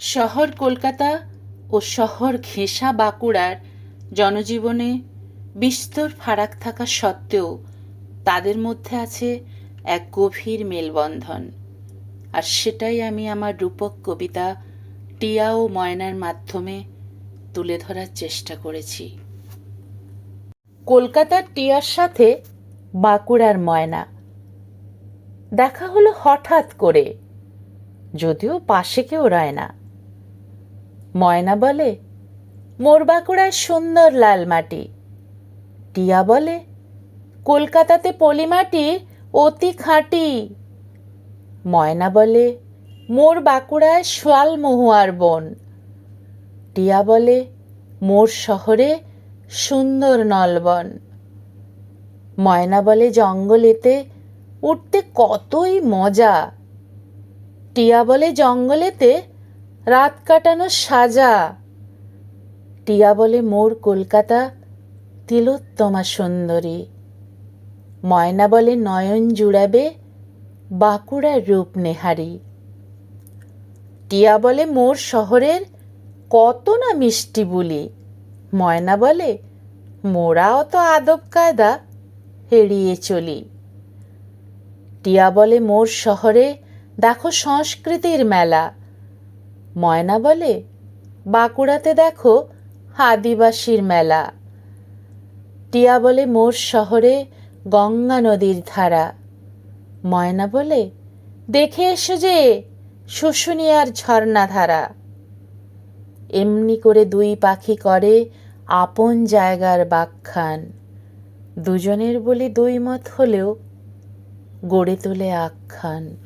শহর কলকাতা ও শহর ঘেঁষা বাঁকুড়ার জনজীবনে বিস্তর ফারাক থাকা সত্ত্বেও তাদের মধ্যে আছে এক গভীর মেলবন্ধন। আর সেটাই আমি আমার রূপক কবিতা টিয়া ও ময়নার মাধ্যমে তুলে ধরার চেষ্টা করেছি। কলকাতার টিয়ার সাথে বাঁকুড়ার ময়না। দেখা হলো হঠাৎ করে, যদিও পাশে কেউ রায় না। ময়না বলে মোর বাঁকুড়ায় সুন্দর লাল মাটি। টিয়া বলে, কলকাতাতে পলিমাটি অতি খাঁটি। ময়না বলে মোর বাঁকুড়ায় শাল মহুয়ার বন। টিয়া বলে, মোর শহরে সুন্দর নলবন। ময়না বলে, জঙ্গলেতে উঠতে কতই মজা। টিয়া বলে, জঙ্গলেতে রাত কাটানো সাজা। টিয়া বলে, মোর কলকাতা তিলোত্তমা সুন্দরী। ময়না বলে, নয়ন জুড়াবে বাঁকুড়ার রূপ নেহারি টিয়া বলে, মোর শহরের কত না মিষ্টি বুলি। ময়না বলে, মোরাও তো আদব কায়দা এড়িয়ে চলি। টিয়া বলে, মোর শহরে দেখো সংস্কৃতির মেলা। ময়না বলে, বাঁকুড়াতে দেখো আদিবাসীর মেলা। টিয়া বলে, মোর শহরে গঙ্গা নদীর ধারা। ময়না বলে, দেখে এসো যে, শুশুনিয়ার ঝর্ণা ধারা এমনি করে দুই পাখি করে আপন জায়গার বাখ্যান দুজনের বলি দুই মত হলেও গড়ে তোলে আখ্যান।